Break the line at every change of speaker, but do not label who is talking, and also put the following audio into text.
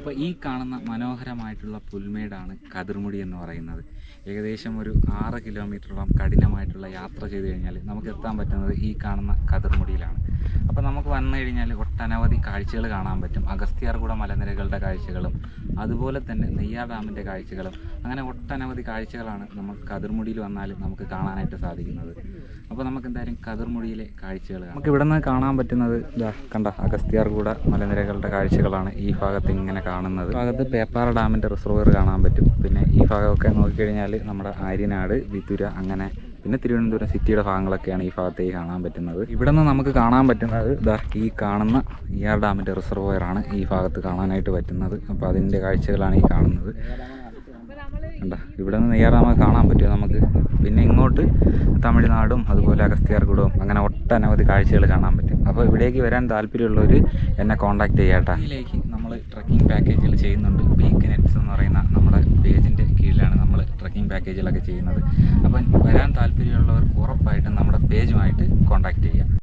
അപ്പോൾ ഈ കാണുന്ന മനോഹരമായിട്ടുള്ള പുൽമേടാണ് കതിർമുടി എന്ന് പറയുന്നത്. ഏകദേശം ഒരു ആറ് കിലോമീറ്ററോളം കഠിനമായിട്ടുള്ള യാത്ര ചെയ്ത് കഴിഞ്ഞാൽ നമുക്ക് എത്താൻ പറ്റുന്നത് ഈ കാണുന്ന കതിർമുടിയിലാണ്. അപ്പോൾ വന്നു കഴിഞ്ഞാൽ ഒട്ടനവധി കാഴ്ചകൾ കാണാൻ പറ്റും. അഗസ്ത്യാർകൂട മലനിരകളുടെ കാഴ്ചകളും അതുപോലെ തന്നെ നെയ്യാർ ഡാമിന്റെ കാഴ്ചകളും അങ്ങനെ ഒട്ടനവധി കാഴ്ചകളാണ് നമുക്ക് കതിർമുടിയിൽ വന്നാൽ നമുക്ക് കാണാനായിട്ട് സാധിക്കുന്നത്. അപ്പോൾ നമുക്ക് എന്തായാലും കതിർമുടിയിലെ കാഴ്ചകൾ നമുക്ക് ഇവിടെ നിന്ന് കാണാൻ പറ്റുന്നത് ഇതാ കണ്ട അഗസ്ത്യാർകൂട മലനിരകളുടെ കാഴ്ചകളാണ് ഈ ഭാഗത്ത് ഇങ്ങനെ കാണുന്നത്. ഈ ഭാഗത്ത് പേപ്പാറ ഡാമിന്റെ റിസർവർ കാണാൻ പറ്റും. പിന്നെ ഈ ഭാഗമൊക്കെ നോക്കിക്കഴിഞ്ഞാൽ നമ്മുടെ ആര്യനാട് വിതുര അങ്ങനെ പിന്നെ തിരുവനന്തപുരം സിറ്റിയുടെ ഭാഗങ്ങളൊക്കെയാണ് ഈ ഭാഗത്തേക്ക് കാണാൻ പറ്റുന്നത്. ഇവിടെ നിന്ന് നമുക്ക് കാണാൻ പറ്റുന്നത് ഇതാ ഈ കാണുന്ന ഇയാർ ഡാമിന്റെ റിസർവോയറാണ് ഈ ഭാഗത്ത് കാണാനായിട്ട് പറ്റുന്നത്. അപ്പോൾ അതിന്റെ കാഴ്ചകളാണ് ഈ കാണുന്നത്. കണ്ട? ഇവിടെ നിന്ന് നെയ്യാർ ഡാമൊക്കെ കാണാൻ പറ്റുമോ നമുക്ക്? പിന്നെ ഇങ്ങോട്ട് തമിഴ്നാടും അതുപോലെ അഗസ്ത്യാർകൂടവും അങ്ങനെ ഒട്ടനവധി കാഴ്ചകൾ കാണാൻ പറ്റും. അപ്പോൾ ഇവിടേക്ക് വരാൻ താല്പര്യമുള്ളവർ എന്നെ കോൺടാക്ട് ചെയ്യാട്ടാ. ഇതിലേക്ക് നമ്മൾ ട്രക്കിംഗ് പാക്കേജുകൾ ചെയ്യുന്നുണ്ട്. പാക്കേജുകളൊക്കെ ചെയ്യുന്നത്. അപ്പം വരാൻ താല്പര്യമുള്ളവർ ഉറപ്പായിട്ടും നമ്മുടെ പേജുമായിട്ട് കോൺടാക്റ്റ് ചെയ്യുക